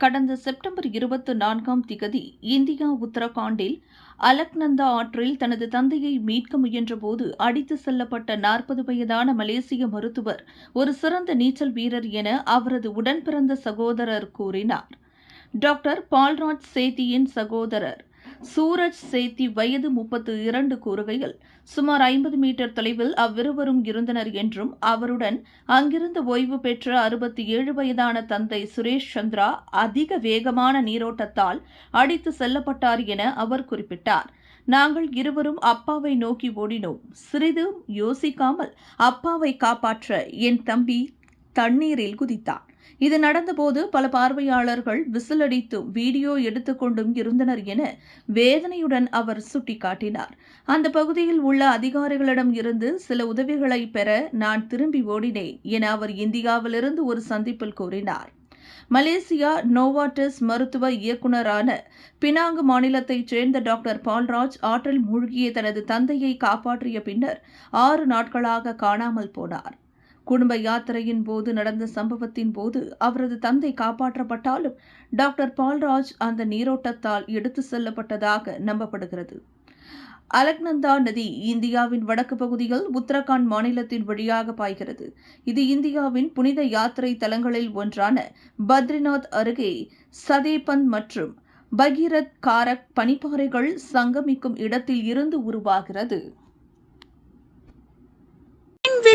கடந்த செப்டம்பர் இருபத்தி நான்காம் திகதி இந்தியா உத்தரகாண்டில் அலக்நந்தா ஆற்றில் தனது தந்தையை மீட்க முயன்றபோது அடித்து செல்லப்பட்ட நாற்பது வயதான மலேசிய மருத்துவர் ஒரு சிறந்த நீச்சல் வீரர் என அவரது உடன்பிறந்த சகோதரர் கூறினார். டாக்டர் பால்ராஜ் சேத்தியின் சகோதரர் சூரஜ் சேத்தி வயது முப்பத்து இரண்டு கூறுகையில் சுமார் ஐம்பது மீட்டர் தொலைவில் அவ்விருவரும் இருந்தனர் என்றும் அவருடன் அங்கிருந்து ஓய்வு பெற்ற அறுபத்தி ஏழு வயதான தந்தை சுரேஷ் சந்திரா அதிக வேகமான நீரோட்டத்தால் அடித்து செல்லப்பட்டார் என அவர் குறிப்பிட்டார். நாங்கள் இருவரும் அப்பாவை நோக்கி ஓடினோம். சிறிதும் யோசிக்காமல் அப்பாவை காப்பாற்ற என் தம்பி தண்ணீரில் குதித்தான் இது நடந்தபோது பல பார்வையாளர்கள் விசிலடித்தும் வீடியோ எடுத்துக்கொண்டும் இருந்தனர் என வேதனையுடன் அவர் சுட்டிக்காட்டினார். அந்த பகுதியில் உள்ள அதிகாரிகளிடம் இருந்து சில உதவிகளை பெற நான் திரும்பி ஓடினேன் என அவர் இந்தியாவிலிருந்து ஒரு சந்திப்பில் கூறினார். மலேசியா நோவாட்டிஸ் மருத்துவ இயக்குநரான பினாங்கு மாநிலத்தைச் சேர்ந்த டாக்டர் பால்ராஜ் ஆற்றில் மூழ்கிய தனது தந்தையை காப்பாற்றிய பின்னர் ஆறு நாட்களாக காணாமல் போனார். குடும்ப யாத்திரையின் போது நடந்த சம்பவத்தின் போது அவரது தந்தை காப்பாற்றப்பட்டாலும் டாக்டர் பால்ராஜ் அந்த நீரோட்டத்தால் எடுத்து செல்லப்பட்டதாக நம்பப்படுகிறது. அலக்நந்தா நதி இந்தியாவின் வடக்கு பகுதியில் உத்தரகாண்ட் மாநிலத்தின் வழியாக பாய்கிறது. இது இந்தியாவின் புனித யாத்திரை தலங்களில் ஒன்றான பத்ரிநாத் அருகே சதேபந்த் மற்றும் பகீரத் காரக் பனிப்பாறைகள் சங்கமிக்கும் இடத்தில் இருந்து உருவாகிறது.